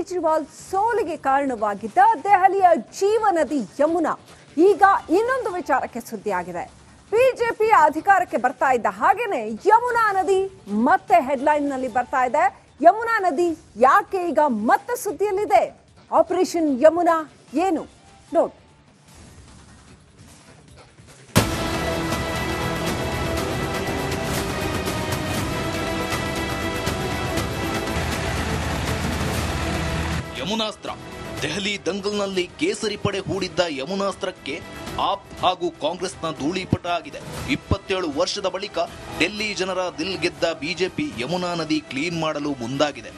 ಕೇಜ್ರಿವಾಲ್ ಸೋಲಿಗೆ ಕಾರಣವಾಗಿದ್ದ ದೆಹಲಿಯ ಜೀವನದಿ ಯಮುನಾ ಈಗ ಇನ್ನೊಂದು ವಿಚಾರಕ್ಕೆ ಸುದ್ದಿಯಾಗಿದೆ. ಬಿಜೆಪಿ ಅಧಿಕಾರಕ್ಕೆ ಬರ್ತಾ ಇದ್ದ ಹಾಗೇನೆ ಯಮುನಾ ನದಿ ಮತ್ತೆ ಹೆಡ್ಲೈನ್ನಲ್ಲಿ ಬರ್ತಾ ಇದೆ. ಯಮುನಾ ನದಿ ಯಾಕೆ ಈಗ ಮತ್ತೆ ಸುದ್ದಿಯಲ್ಲಿದೆ? ಆಪರೇಷನ್ ಯಮುನಾ ಏನು? ನೋಡಿ ಯಮುನಾಸ್ತ್ರ. ದೆಹಲಿ ದಂಗಲ್ನಲ್ಲಿ ಕೇಸರಿ ಪಡೆ ಹೂಡಿದ್ದ ಯಮುನಾಸ್ತ್ರಕ್ಕೆ ಆಪ್ ಹಾಗೂ ಕಾಂಗ್ರೆಸ್ನ ಧೂಳಿಪಟ ಆಗಿದೆ. ಇಪ್ಪತ್ತೇಳು ವರ್ಷದ ಬಳಿಕ ಡೆಲ್ಲಿ ಜನರ ದಿಲ್ ಗೆದ್ದ ಬಿಜೆಪಿ ಯಮುನಾ ನದಿ ಕ್ಲೀನ್ ಮಾಡಲು ಮುಂದಾಗಿದೆ.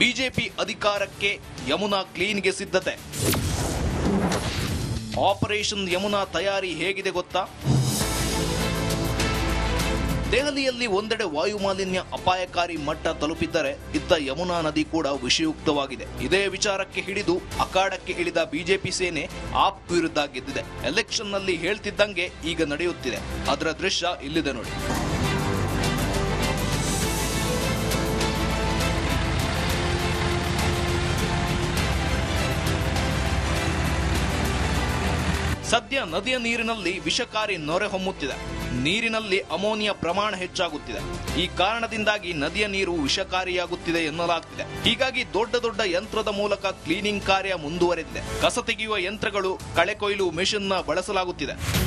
ಬಿಜೆಪಿ ಅಧಿಕಾರಕ್ಕೆ ಯಮುನಾ ಕ್ಲೀನ್ಗೆ ಸಿದ್ಧತೆ. ಆಪರೇಷನ್ ಯಮುನಾ ತಯಾರಿ ಹೇಗಿದೆ ಗೊತ್ತಾ? ದೆಹಲಿಯಲ್ಲಿ ಒಂದೆಡೆ ವಾಯು ಮಾಲಿನ್ಯ ಅಪಾಯಕಾರಿ ಮಟ್ಟ ತಲುಪಿದ್ದರೆ ಇತ್ತ ಯಮುನಾ ನದಿ ಕೂಡ ವಿಷಯುಕ್ತವಾಗಿದೆ. ಇದೇ ವಿಚಾರಕ್ಕೆ ಹಿಡಿದು ಅಖಾಡಕ್ಕೆ ಇಳಿದ ಬಿಜೆಪಿ ಸೇನೆ ಆಪ್ ವಿರುದ್ಧ ಗೆದ್ದಿದೆ. ಎಲೆಕ್ಷನ್ನಲ್ಲಿ ಹೇಳ್ತಿದ್ದಂಗೆ ಈಗ ನಡೆಯುತ್ತಿದೆ. ಅದರ ದೃಶ್ಯ ಇಲ್ಲಿದೆ ನೋಡಿ. ಸದ್ಯ ನದಿಯ ನೀರಿನಲ್ಲಿ ವಿಷಕಾರಿ ನೊರೆ ಹೊಮ್ಮುತ್ತಿದೆ. ನೀರಿನಲ್ಲಿ ಅಮೋನಿಯಾ ಪ್ರಮಾಣ ಹೆಚ್ಚಾಗುತ್ತಿದೆ. ಈ ಕಾರಣದಿಂದಾಗಿ ನದಿಯ ನೀರು ವಿಷಕಾರಿಯಾಗುತ್ತಿದೆ ಎನ್ನಲಾಗುತ್ತಿದೆ ಹೀಗಾಗಿ ದೊಡ್ಡ ದೊಡ್ಡ ಯಂತ್ರದ ಮೂಲಕ ಕ್ಲೀನಿಂಗ್ ಕಾರ್ಯ ಮುಂದುವರೆದಿದೆ. ಕಸ ತೆಗೆಯುವ ಯಂತ್ರಗಳು, ಕಳೆ ಕೊಯ್ಲು ಮೆಷಿನ್ನ ಬಳಸಲಾಗುತ್ತಿದೆ.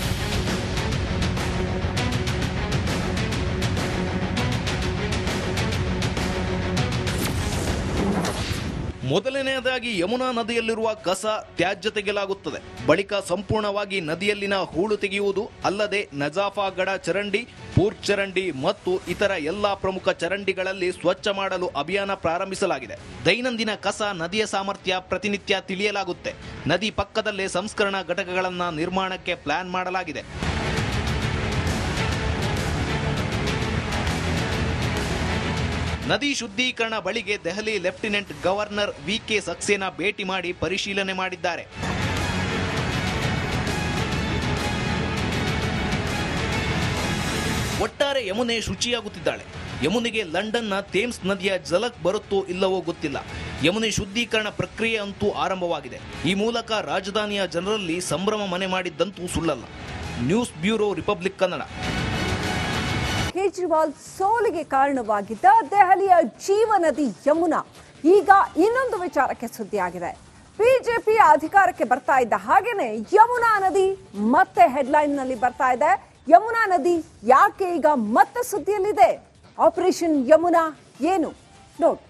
ಮೊದಲನೆಯದಾಗಿ ಯಮುನಾ ನದಿಯಲ್ಲಿರುವ ಕಸ ತ್ಯಾಜ್ಯ ತೆಗೆಯಲಾಗುತ್ತದೆ. ಬಳಿಕ ಸಂಪೂರ್ಣವಾಗಿ ನದಿಯಲ್ಲಿನ ಹೂಳು ತೆಗೆಯುವುದು, ಅಲ್ಲದೆ ನಜಾಫಾಗಡ ಚರಂಡಿ ಪೂರ್ ಚರಂಡಿ ಮತ್ತು ಇತರ ಎಲ್ಲಾ ಪ್ರಮುಖ ಚರಂಡಿಗಳಲ್ಲಿ ಸ್ವಚ್ಛ ಮಾಡಲು ಅಭಿಯಾನ ಪ್ರಾರಂಭಿಸಲಾಗಿದೆ. ದೈನಂದಿನ ಕಸ ನದಿಯ ಸಾಮರ್ಥ್ಯ ಪ್ರತಿನಿತ್ಯ ತಿಳಿಯಲಾಗುತ್ತೆ. ನದಿ ಪಕ್ಕದಲ್ಲೇ ಸಂಸ್ಕರಣಾ ಘಟಕಗಳನ್ನು ನಿರ್ಮಾಣಕ್ಕೆ ಪ್ಲಾನ್ ಮಾಡಲಾಗಿದೆ. ನದಿ ಶುದ್ಧೀಕರಣ ಬಳಿಗೆ Delhi lieutenant governor VK Saxena ಭೇಟಿ ಮಾಡಿ ಪರಿಶೀಲನೆ ಮಾಡಿದ್ದಾರೆ. ಒಟ್ಟಾರೆ ಯಮುನೆ ಶುಚಿಯಾಗುತ್ತಿದ್ದಾಳೆ. ಯಮುನೆಗೆ ಲಂಡನ್ನ ಥೇಮ್ಸ್ ನದಿಯ ಜಲಕ್ ಬರುತ್ತೋ ಇಲ್ಲವೋ ಗೊತ್ತಿಲ್ಲ. ಯಮುನೆ ಶುದ್ಧೀಕರಣ ಪ್ರಕ್ರಿಯೆ ಅಂತೂ ಆರಂಭವಾಗಿದೆ. ಈ ಮೂಲಕ ರಾಜಧಾನಿಯ ಜನರಲ್ಲಿ ಸಂಭ್ರಮ ಮನೆ ಮಾಡಿದ್ದಂತೂ ಸುಳ್ಳಲ್ಲ. News bureau Republic Kannada. Kejriwal ಸೋಲಿಗೆ ಕಾರಣವಾಗಿದ್ದ ದೆಹಲಿಯ ಜೀವನದಿ ಯಮುನಾ. ಈಗ ಇನ್ನೊಂದು ವಿಚಾರಕ್ಕೆ ಸುದ್ದಿಯಾಗಿದೆ. ಬಿಜೆಪಿ ಅಧಿಕಾರಕ್ಕೆ ಬರ್ತಾ ಇದ್ದ ಹಾಗೇನೆ ಯಮುನಾ ನದಿ ಮತ್ತೆ ಹೆಡ್ಲೈನ್ನಲ್ಲಿ ಬರ್ತಾ ಇದೆ. ಯಮುನಾ ನದಿ ಯಾಕೆ ಈಗ ಮತ್ತೆ ಸುದ್ದಿಯಲ್ಲಿದೆ? ಆಪರೇಷನ್ ಯಮುನಾ ಏನು? ನೋಡಿ.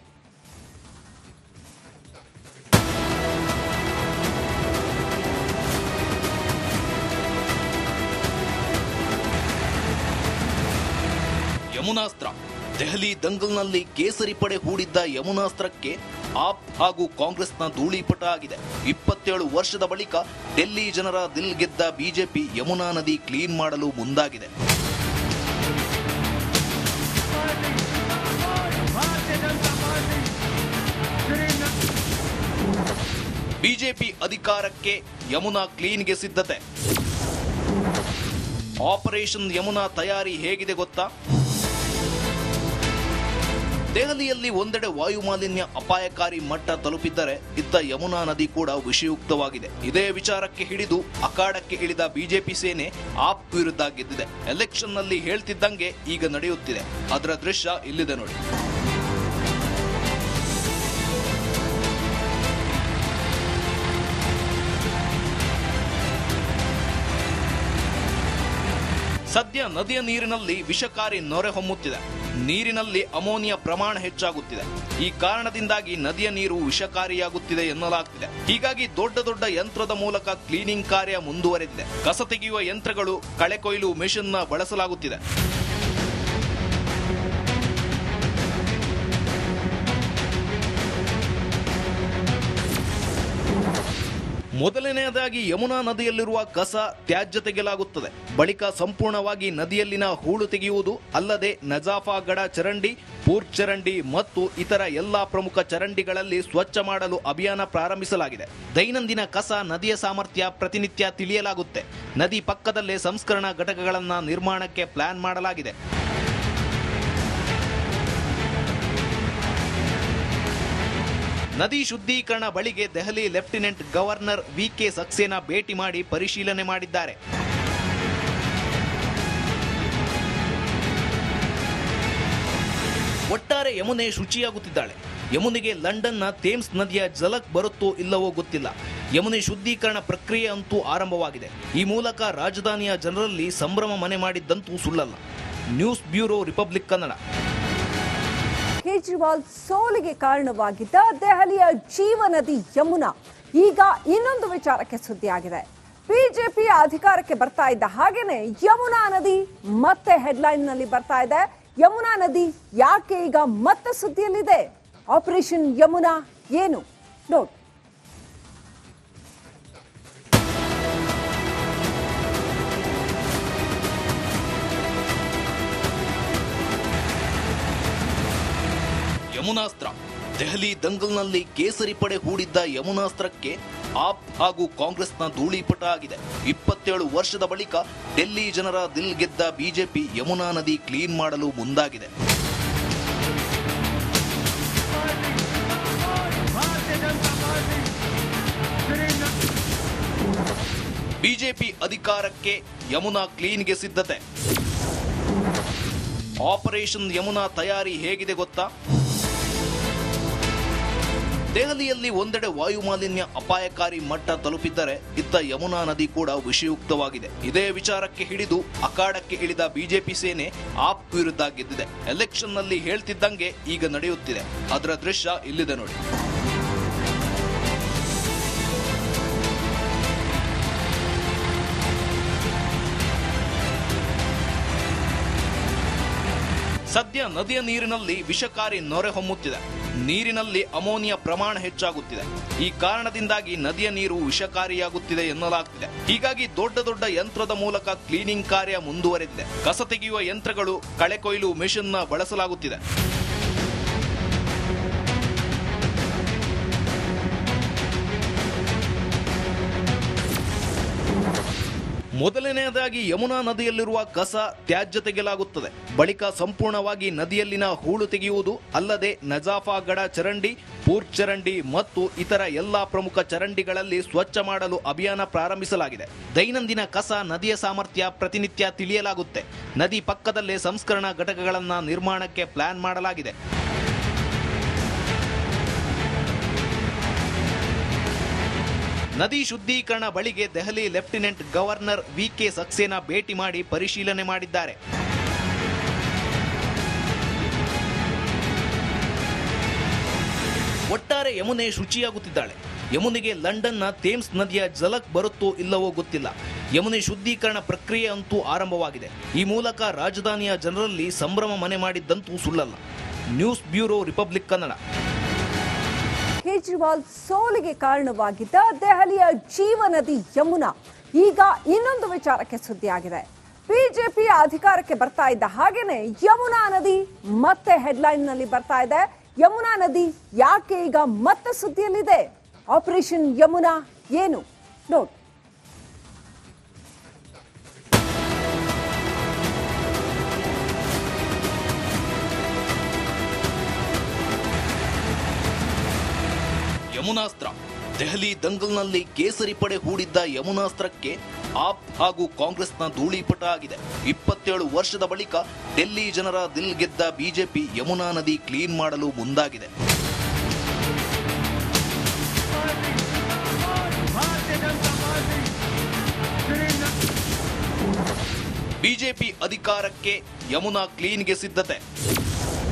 ಯಮುನಾಸ್ತ್ರ. ದೆಹಲಿ ದಂಗಲ್ನಲ್ಲಿ ಕೇಸರಿ ಪಡೆ ಹೂಡಿದ್ದ ಯಮುನಾಸ್ತ್ರಕ್ಕೆ ಆಪ್ ಹಾಗೂ ಕಾಂಗ್ರೆಸ್ನ ಧೂಳಿಪಟ ಆಗಿದೆ. ಇಪ್ಪತ್ತೇಳು ವರ್ಷದ ಬಳಿಕ ಡೆಲ್ಲಿ ಜನರ ದಿಲ್ ಗೆದ್ದ ಬಿಜೆಪಿ ಯಮುನಾ ನದಿ ಕ್ಲೀನ್ ಮಾಡಲು ಮುಂದಾಗಿದೆ. ಬಿಜೆಪಿ ಅಧಿಕಾರಕ್ಕೆ ಯಮುನಾ ಕ್ಲೀನ್ಗೆ ಸಿದ್ಧತೆ. ಆಪರೇಷನ್ ಯಮುನಾ ತಯಾರಿ ಹೇಗಿದೆ ಗೊತ್ತಾ? ದೆಹಲಿಯಲ್ಲಿ ಒಂದೆಡೆ ವಾಯು ಮಾಲಿನ್ಯ ಅಪಾಯಕಾರಿ ಮಟ್ಟ ತಲುಪಿದ್ದರೆ ಇತ್ತ ಯಮುನಾ ನದಿ ಕೂಡ ವಿಷಯುಕ್ತವಾಗಿದೆ. ಇದೇ ವಿಚಾರಕ್ಕೆ ಹಿಡಿದು ಅಖಾಡಕ್ಕೆ ಇಳಿದ ಬಿಜೆಪಿ ಸೇನೆ ಆಪ್ ವಿರುದ್ಧ ಗೆದ್ದಿದೆ. ಎಲೆಕ್ಷನ್ನಲ್ಲಿ ಹೇಳ್ತಿದ್ದಂಗೆ ಈಗ ನಡೆಯುತ್ತಿದೆ. ಅದರ ದೃಶ್ಯ ಇಲ್ಲಿದೆ ನೋಡಿ. ಸದ್ಯ ನದಿಯ ನೀರಿನಲ್ಲಿ ವಿಷಕಾರಿ ನೊರೆ ಹೊಮ್ಮುತ್ತಿದೆ. ನೀರಿನಲ್ಲಿ ಅಮೋನಿಯಾ ಪ್ರಮಾಣ ಹೆಚ್ಚಾಗುತ್ತಿದೆ. ಈ ಕಾರಣದಿಂದಾಗಿ ನದಿಯ ನೀರು ವಿಷಕಾರಿಯಾಗುತ್ತಿದೆ ಎನ್ನಲಾಗುತ್ತಿದೆ ಹೀಗಾಗಿ ದೊಡ್ಡ ದೊಡ್ಡ ಯಂತ್ರದ ಮೂಲಕ ಕ್ಲೀನಿಂಗ್ ಕಾರ್ಯ ಮುಂದುವರೆದಿದೆ. ಕಸ ತೆಗೆಯುವ ಯಂತ್ರಗಳು, ಕಳೆ ಕೊಯ್ಲು ಮೆಷಿನ್ನ ಬಳಸಲಾಗುತ್ತಿದೆ. ಮೊದಲನೆಯದಾಗಿ ಯಮುನಾ ನದಿಯಲ್ಲಿರುವ ಕಸ ತ್ಯಾಜ್ಯ ತೆಗೆಯಲಾಗುತ್ತದೆ. ಬಳಿಕ ಸಂಪೂರ್ಣವಾಗಿ ನದಿಯಲ್ಲಿನ ಹೂಳು ತೆಗೆಯುವುದು, ಅಲ್ಲದೆ ನಜಾಫಾಗಡ ಚರಂಡಿ ಪೂರ್ ಚರಂಡಿ ಮತ್ತು ಇತರ ಎಲ್ಲಾ ಪ್ರಮುಖ ಚರಂಡಿಗಳಲ್ಲಿ ಸ್ವಚ್ಛ ಮಾಡಲು ಅಭಿಯಾನ ಪ್ರಾರಂಭಿಸಲಾಗಿದೆ. ದೈನಂದಿನ ಕಸ ನದಿಯ ಸಾಮರ್ಥ್ಯ ಪ್ರತಿನಿತ್ಯ ತಿಳಿಯಲಾಗುತ್ತೆ. ನದಿ ಪಕ್ಕದಲ್ಲೇ ಸಂಸ್ಕರಣಾ ಘಟಕಗಳನ್ನು ನಿರ್ಮಾಣಕ್ಕೆ ಪ್ಲಾನ್ ಮಾಡಲಾಗಿದೆ. ನದಿ ಶುದ್ಧೀಕರಣ ಬಳಿಗೆ Delhi lieutenant governor VK Saxena ಭೇಟಿ ಮಾಡಿ ಪರಿಶೀಲನೆ ಮಾಡಿದ್ದಾರೆ. ಒಟ್ಟಾರೆ ಯಮುನೆ ಶುಚಿಯಾಗುತ್ತಿದ್ದಾಳೆ. ಯಮುನೆಗೆ ಲಂಡನ್ನ ಥೇಮ್ಸ್ ನದಿಯ ಜಲಕ್ ಬರುತ್ತೋ ಇಲ್ಲವೋ ಗೊತ್ತಿಲ್ಲ. ಯಮುನೆ ಶುದ್ಧೀಕರಣ ಪ್ರಕ್ರಿಯೆ ಅಂತೂ ಆರಂಭವಾಗಿದೆ. ಈ ಮೂಲಕ ರಾಜಧಾನಿಯ ಜನರಲ್ಲಿ ಸಂಭ್ರಮ ಮನೆ ಮಾಡಿದ್ದಂತೂ ಸುಳ್ಳಲ್ಲ. News bureau Republic Kannada. Kejriwal ಸೋಲಿಗೆ ಕಾರಣವಾಗಿದ್ದ ದೆಹಲಿಯ ಜೀವನದಿ ಯಮುನಾ. ಈಗ ಇನ್ನೊಂದು ವಿಚಾರಕ್ಕೆ ಸುದ್ದಿಯಾಗಿದೆ. ಬಿಜೆಪಿ ಅಧಿಕಾರಕ್ಕೆ ಬರ್ತಾ ಇದ್ದ ಹಾಗೇನೆ ಯಮುನಾ ನದಿ ಮತ್ತೆ ಹೆಡ್ಲೈನ್ನಲ್ಲಿ ಬರ್ತಾ ಇದೆ. ಯಮುನಾ ನದಿ ಯಾಕೆ ಈಗ ಮತ್ತೆ ಸುದ್ದಿಯಲ್ಲಿದೆ? ಆಪರೇಷನ್ ಯಮುನಾ ಏನು? ನೋಡಿ ಯಮುನಾಸ್ತ್ರ. ದೆಹಲಿ ದಂಗಲ್ನಲ್ಲಿ ಕೇಸರಿ ಪಡೆ ಹೂಡಿದ್ದ ಯಮುನಾಸ್ತ್ರಕ್ಕೆ ಆಪ್ ಹಾಗೂ ಕಾಂಗ್ರೆಸ್ನ ಧೂಳಿಪಟ ಆಗಿದೆ. ಇಪ್ಪತ್ತೇಳು ವರ್ಷದ ಬಳಿಕ ಡೆಲ್ಲಿ ಜನರ ದಿಲ್ ಗೆದ್ದ ಬಿಜೆಪಿ ಯಮುನಾ ನದಿ ಕ್ಲೀನ್ ಮಾಡಲು ಮುಂದಾಗಿದೆ. ಬಿಜೆಪಿ ಅಧಿಕಾರಕ್ಕೆ ಯಮುನಾ ಕ್ಲೀನ್ಗೆ ಸಿದ್ಧತೆ. ಆಪರೇಷನ್ ಯಮುನಾ ತಯಾರಿ ಹೇಗಿದೆ ಗೊತ್ತಾ? ದೆಹಲಿಯಲ್ಲಿ ಒಂದೆಡೆ ವಾಯು ಮಾಲಿನ್ಯ ಅಪಾಯಕಾರಿ ಮಟ್ಟ ತಲುಪಿದ್ದರೆ ಇತ್ತ ಯಮುನಾ ನದಿ ಕೂಡ ವಿಷಯುಕ್ತವಾಗಿದೆ. ಇದೇ ವಿಚಾರಕ್ಕೆ ಹಿಡಿದು ಅಖಾಡಕ್ಕೆ ಇಳಿದ ಬಿಜೆಪಿ ಸೇನೆ ಆಪ್ ವಿರುದ್ಧ ಗೆದ್ದಿದೆ. ಎಲೆಕ್ಷನ್ನಲ್ಲಿ ಹೇಳ್ತಿದ್ದಂಗೆ ಈಗ ನಡೆಯುತ್ತಿದೆ. ಅದರ ದೃಶ್ಯ ಇಲ್ಲಿದೆ ನೋಡಿ. ಸದ್ಯ ನದಿಯ ನೀರಿನಲ್ಲಿ ವಿಷಕಾರಿ ನೊರೆ ಹೊಮ್ಮುತ್ತಿದೆ. ನೀರಿನಲ್ಲಿ ಅಮೋನಿಯಾ ಪ್ರಮಾಣ ಹೆಚ್ಚಾಗುತ್ತಿದೆ. ಈ ಕಾರಣದಿಂದಾಗಿ ನದಿಯ ನೀರು ವಿಷಕಾರಿಯಾಗುತ್ತಿದೆ ಎನ್ನಲಾಗುತ್ತಿದೆ ಹೀಗಾಗಿ ದೊಡ್ಡ ದೊಡ್ಡ ಯಂತ್ರದ ಮೂಲಕ ಕ್ಲೀನಿಂಗ್ ಕಾರ್ಯ ಮುಂದುವರೆದಿದೆ. ಕಸ ತೆಗೆಯುವ ಯಂತ್ರಗಳು ಕಳೆ ಕೊಯ್ಲು ಮೆಷಿನ್ನ ಬಳಸಲಾಗುತ್ತಿದೆ. ಮೊದಲನೆಯದಾಗಿ ಯಮುನಾ ನದಿಯಲ್ಲಿರುವ ಕಸ ತ್ಯಾಜ್ಯ ತೆಗೆಯಲಾಗುತ್ತದೆ. ಬಳಿಕ ಸಂಪೂರ್ಣವಾಗಿ ನದಿಯಲ್ಲಿನ ಹೂಳು ತೆಗೆಯುವುದು ಅಲ್ಲದೆ ನಜಾಫಾಗಡ ಚರಂಡಿ ಪೂರ್ ಚರಂಡಿ ಮತ್ತು ಇತರ ಎಲ್ಲಾ ಪ್ರಮುಖ ಚರಂಡಿಗಳಲ್ಲಿ ಸ್ವಚ್ಛ ಮಾಡಲು ಅಭಿಯಾನ ಪ್ರಾರಂಭಿಸಲಾಗಿದೆ. ದೈನಂದಿನ ಕಸ ನದಿಯ ಸಾಮರ್ಥ್ಯ ಪ್ರತಿನಿತ್ಯ ತಿಳಿಯಲಾಗುತ್ತೆ. ನದಿ ಪಕ್ಕದಲ್ಲೇ ಸಂಸ್ಕರಣಾ ಘಟಕಗಳನ್ನು ನಿರ್ಮಾಣಕ್ಕೆ ಪ್ಲಾನ್ ಮಾಡಲಾಗಿದೆ. ನದಿ ಶುದ್ಧೀಕರಣ ಬಳಿಗೆ Delhi lieutenant governor VK Saxena ಭೇಟಿ ಮಾಡಿ ಪರಿಶೀಲನೆ ಮಾಡಿದ್ದಾರೆ. ಒಟ್ಟಾರೆ ಯಮುನೆ ಶುಚಿಯಾಗುತ್ತಿದ್ದಾಳೆ. ಯಮುನೆಗೆ ಲಂಡನ್ನ ಥೇಮ್ಸ್ ನದಿಯ ಜಲಕ್ ಬರುತ್ತೋ ಇಲ್ಲವೋ ಗೊತ್ತಿಲ್ಲ. ಯಮುನೆ ಶುದ್ಧೀಕರಣ ಪ್ರಕ್ರಿಯೆ ಅಂತೂ ಆರಂಭವಾಗಿದೆ. ಈ ಮೂಲಕ ರಾಜಧಾನಿಯ ಜನರಲ್ಲಿ ಸಂಭ್ರಮ ಮನೆ ಮಾಡಿದ್ದಂತೂ ಸುಳ್ಳಲ್ಲ. News bureau Republic Kannada. Kejriwal ಸೋಲಿಗೆ ಕಾರಣವಾಗಿದ್ದ ದೆಹಲಿಯ ಜೀವನದಿ ಯಮುನಾ. ಈಗ ಇನ್ನೊಂದು ವಿಚಾರಕ್ಕೆ ಸುದ್ದಿಯಾಗಿದೆ. ಬಿಜೆಪಿ ಅಧಿಕಾರಕ್ಕೆ ಬರ್ತಾ ಇದ್ದ ಹಾಗೇನೆ ಯಮುನಾ ನದಿ ಮತ್ತೆ ಹೆಡ್ಲೈನ್ನಲ್ಲಿ ಬರ್ತಾ ಇದೆ. ಯಮುನಾ ನದಿ ಯಾಕೆ ಈಗ ಮತ್ತೆ ಸುದ್ದಿಯಲ್ಲಿದೆ? ಆಪರೇಷನ್ ಯಮುನಾ ಏನು? ನೋಡಿ. ಯಮುನಾಸ್ತ್ರ. ದೆಹಲಿ ದಂಗಲ್ನಲ್ಲಿ ಕೇಸರಿ ಪಡೆ ಹೂಡಿದ್ದ ಯಮುನಾಸ್ತ್ರಕ್ಕೆ ಆಪ್ ಹಾಗೂ ಕಾಂಗ್ರೆಸ್ನ ಧೂಳಿಪಟ ಆಗಿದೆ. ಇಪ್ಪತ್ತೇಳು ವರ್ಷದ ಬಳಿಕ ಡೆಲ್ಲಿ ಜನರ ದಿಲ್ ಗೆದ್ದ ಬಿಜೆಪಿ ಯಮುನಾ ನದಿ ಕ್ಲೀನ್ ಮಾಡಲು ಮುಂದಾಗಿದೆ. ಬಿಜೆಪಿ ಅಧಿಕಾರಕ್ಕೆ ಯಮುನಾ ಕ್ಲೀನ್ಗೆ ಸಿದ್ಧತೆ.